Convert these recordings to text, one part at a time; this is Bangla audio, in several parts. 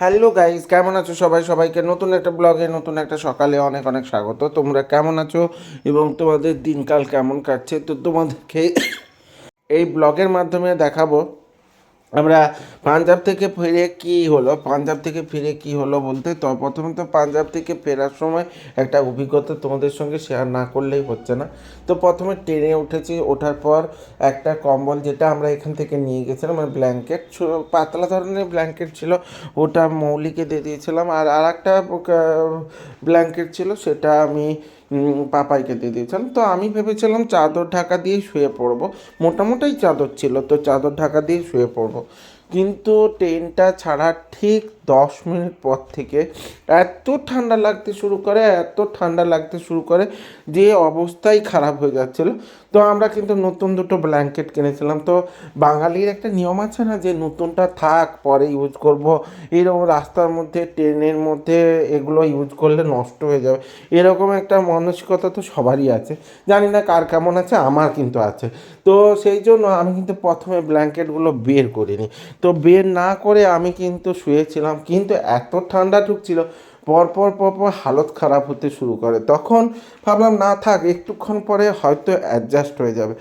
হ্যালো গাইজ কেমন আছো সবাই? সবাইকে নতুন একটা ব্লগে নতুন একটা সকালে অনেক অনেক স্বাগত। তোমরা কেমন আছো এবং তোমাদের দিনকাল কেমন কাটছে? তো তোমাদেরকে এই ব্লগের মাধ্যমে দেখাবো আমরা পাঞ্জাব থেকে ফিরে কি হলো? পাঞ্জাব থেকে ফিরে কি হলো বলতে? তো প্রথমে তো পাঞ্জাব থেকে ফেরার সময় একটা অভিজ্ঞতা তোমাদের সঙ্গে শেয়ার না করলেই হচ্ছে না। তো প্রথমে ট্রেনে উঠেছি, ওঠার পর একটা কম্বল যেটা আমরা এখান থেকে নিয়ে গেছিলাম মানে ব্ল্যাঙ্কেট পাতলা ধরনের ব্ল্যাঙ্কেট ছিল, ওটা মৌলিকে দিয়ে দিয়েছিলাম। আর আর একটা ব্ল্যাঙ্কেট ছিল, সেটা আমি পাপাইকে দিয়ে দিয়েছেন। তো আমি ভেবেছিলাম চাদর ঢাকা দিয়ে শুয়ে পড়ব। মোটামুটি চাদর ছিল, তো চাদর ঢাকা দিয়ে শুয়ে পড়ব। কিন্তু ট্রেনটা ছাড়া ঠিক দশ মিনিট পর থেকে এত ঠান্ডা লাগতে শুরু করে, এত ঠান্ডা লাগতে শুরু করে যে অবস্থাই খারাপ হয়ে যাচ্ছিল। তো আমরা কিন্তু নতুন দুটো ব্ল্যাঙ্কেট কিনেছিলাম। তো বাঙালির একটা নিয়ম আছে না যে নতুনটা থাক, পরে ইউজ করব। এরকম রাস্তার মধ্যে, ট্রেনের মধ্যে এগুলো ইউজ করলে নষ্ট হয়ে যাবে। এরকম একটা মানসিকতা তো সবারই আছে। জানি না কার কেমন আছে, আমার কিন্তু আছে। তো সেই জন্য আমি কিন্তু প্রথমে ব্ল্যাঙ্কেটগুলো বের করিনি। তো বের না করে আমি কিন্তু শুয়েছিলাম কিন্তু এত ঠান্ডা ঢুকছিল, পরপর পরপর হালত খারাপ হতে শুরু করে। তখন ভাবলাম, না থাক, একটুক্ষণ পরে হয়তো অ্যাডজাস্ট হয়ে যাবে।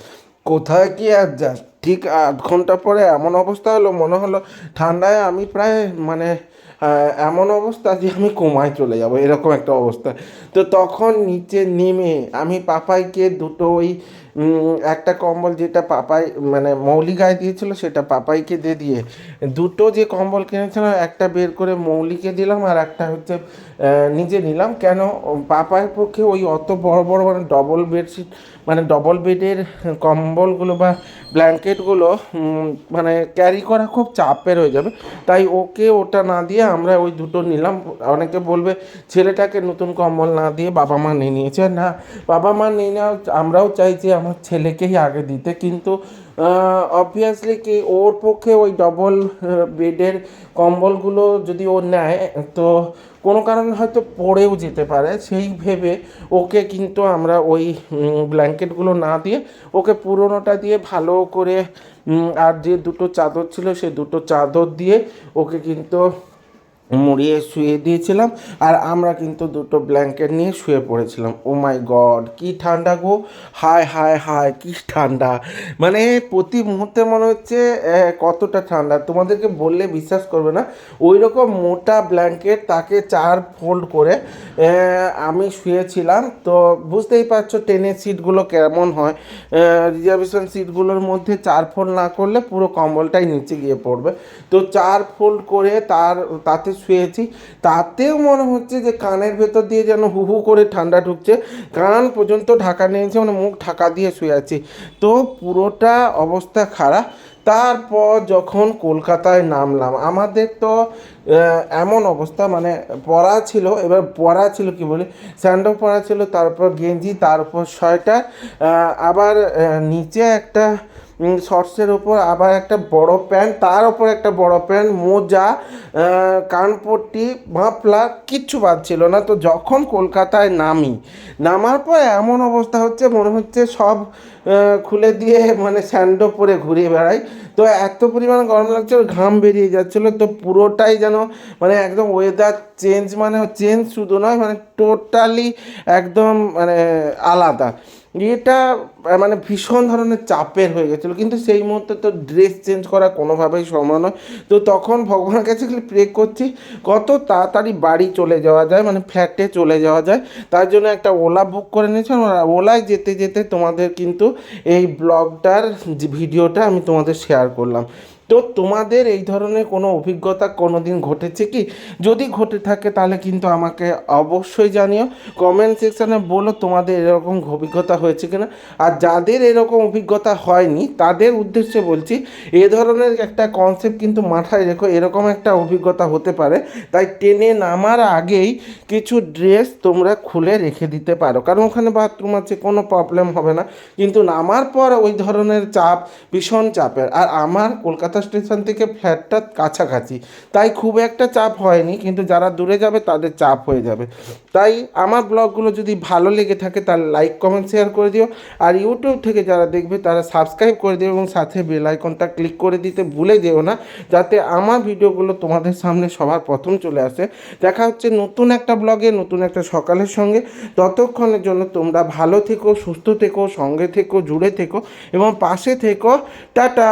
কোথায় কি অ্যাডজাস্ট ঠিক আধ ঘণ্টা পরে এমন অবস্থা হলো, মনে হলো ঠান্ডায় আমি প্রায় মানে এমন অবস্থা যে আমি কোমায় চলে যাব, এরকম একটা অবস্থা। তো তখন নিচে নেমে আমি পাপাইকে দুটো ওই একটা কম্বল যেটা পাপাই মানে মৌলি গায়ে দিয়েছিল, সেটা পাপাইকে দিয়ে দিয়ে দুটো যে কম্বল কিনেছিলাম, একটা বের করে মৌলিকে দিলাম আর একটা হচ্ছে নিজে নিলাম। কেন? পাপায়ের পক্ষে ওই অত বড় বড় মানে ডবল বেডশিট মানে ডবল বেডের কম্বলগুলো বা ব্ল্যাঙ্কেটগুলো উম, মানে ক্যারি করা খুব চাপের হয়ে যাবে। তাই ওকে ওটা না দিয়ে আমরা ওই দুটো নিলাম। অনেকে বলবে ছেলেটাকে নতুন কম্বল না দিয়ে বাবা মা নিয়ে নিয়েছে। না বাবা মা নিয়ে নেওয়া আমরাও চাই যে আমার ছেলেকেই আগে দিতে। কিন্তু অবভিয়াসলি কি ওর পক্ষে ওই ডবল বেডের কম্বলগুলো যদি ও নেয়, তো কোনো কারণে হয়তো পড়েও যেতে পারে। সেই ভেবে ওকে কিন্তু আমরা ওই ব্ল্যাঙ্কেটগুলো না দিয়ে ওকে পুরোনোটা দিয়ে ভালো করে আর যে দুটো চাদর ছিল, সে দুটো চাদর দিয়ে ওকে কিন্তু মুড়িয়ে শুয়ে দিয়েছিলাম, আর আমরা কিন্তু দুটো ব্ল্যাঙ্কেট নিয়ে শুয়ে পড়েছিলাম। ও মাই গড কি ঠান্ডা গো। হায় হায় হায়, কি ঠান্ডা। মানে প্রতি মুহূর্তে মনে হচ্ছে কতটা ঠান্ডা। তোমাদেরকে বললে বিশ্বাস করবে না ওই রকম মোটা ব্ল্যাঙ্কেট তাকে চার ফোল্ড করে আমি শুয়েছিলাম। তো বুঝতেই পারছ ট্রেনের সিটগুলো কেমন হয়। রিজার্ভেশন সিটগুলোর মধ্যে চার ফোল্ড না করলে পুরো কম্বলটাই নিচে গিয়ে পড়বে। তো চার ফোল্ড করে তার, তাতে শুয়েছি, তাতেও মনে হচ্ছে যে কানের ভেতর দিয়ে যেন হু হু করে ঠান্ডা ঢুকছে। কান পর্যন্ত ঢাকা নিয়েছে মানে মুখ ঢাকা দিয়ে শুয়ে আছি। তো পুরোটা অবস্থা খারাপ। তারপর যখন কলকাতায় নামলাম, আমাদের তো এমন অবস্থা মানে পরা ছিল, এবার পরা ছিল কি বলি, স্যান্ডো পরা ছিল, তারপর গেঞ্জি, তারপর সোয়েটার আবার নিচে একটা শর্টসের ওপর আবার একটা বড় প্যান্ট, তার ওপর একটা বড় প্যান্ট, মোজা কানপট্টি, মাফলার, কিচ্ছু বাদ ছিল না। তো যখন কলকাতায় নামি, নামার পর এমন অবস্থা হচ্ছে, মনে হচ্ছে সব খুলে দিয়ে মানে স্যান্ডো পরে ঘুরে বেড়াই। তো এত পরিমাণ গরম লাগছিল, ঘাম বেরিয়ে যাচ্ছিল, তো পুরোটাই যেন মানে একদম ওয়েদার চেঞ্জ মানে চেঞ্জ শুধু নয় মানে টোটালি একদম মানে আলাদা। এটা মানে ভীষণ ধরনের চাপের হয়ে গেছিল। কিন্তু সেই মুহূর্তে তো ড্রেস চেঞ্জ করা কোনোভাবেই সম্ভব নয়। তো তখন ভগবানের কাছে প্রে করছি, কত তাড়াতাড়ি বাড়ি চলে যাওয়া যায় মানে ফ্ল্যাটে চলে যাওয়া যায়। তার জন্য একটা ওলা বুক করে নিয়েছিলাম ওলায় যেতে যেতে তোমাদের কিন্তু এই ব্লগটার ভিডিওটা আমি তোমাদের শেয়ার করলাম। তো তোমাদের এই ধরনের কোনো অভিজ্ঞতা কোনো দিন ঘটেছে কি? যদি ঘটে থাকে তাহলে কিন্তু আমাকে অবশ্যই জানিও। কমেন্ট সেকশানে বলো তোমাদের এরকম অভিজ্ঞতা হয়েছে কিনা। আর যাদের এরকম অভিজ্ঞতা হয়নি, তাদের উদ্দেশ্যে বলছি, এ ধরনের একটা কনসেপ্ট কিন্তু মাথায় রেখো, এরকম একটা অভিজ্ঞতা হতে পারে। তাই ট্রেনে নামার আগেই কিছু ড্রেস তোমরা খুলে রেখে দিতে পারো। কারণ ওখানে বাথরুম আছে, কোনো প্রবলেম হবে না। কিন্তু নামার পর ওই ধরনের চাপ ভীষণ চাপের। আর আমার কলকাতা স্টেশন থেকে ফ্ল্যাটটা কাছাকাছি। তাই খুব একটা চাপ হয়নি, কিন্তু যারা দূরে যাবে তাদের চাপ হয়ে যাবে। তাই আমার ব্লগগুলো যদি ভালো লেগে থাকে তাহলে লাইক, কমেন্ট, শেয়ার করে দিও। আর ইউটিউব থেকে যারা দেখবে তারা সাবস্ক্রাইব করে দিও এবং সাথে বেল আইকনটা ক্লিক করে দিতে ভুলে যেও না, যাতে আমার ভিডিওগুলো তোমাদের সামনে সবার প্রথম চলে আসে। দেখা হচ্ছে নতুন একটা ব্লগে, নতুন একটা সকালের সঙ্গে। ততক্ষণের জন্য তোমরা ভালো থেকো, সুস্থ থেকো, সঙ্গে থেকো, জুড়ে থেকো এবং পাশে থেকো। টাটা!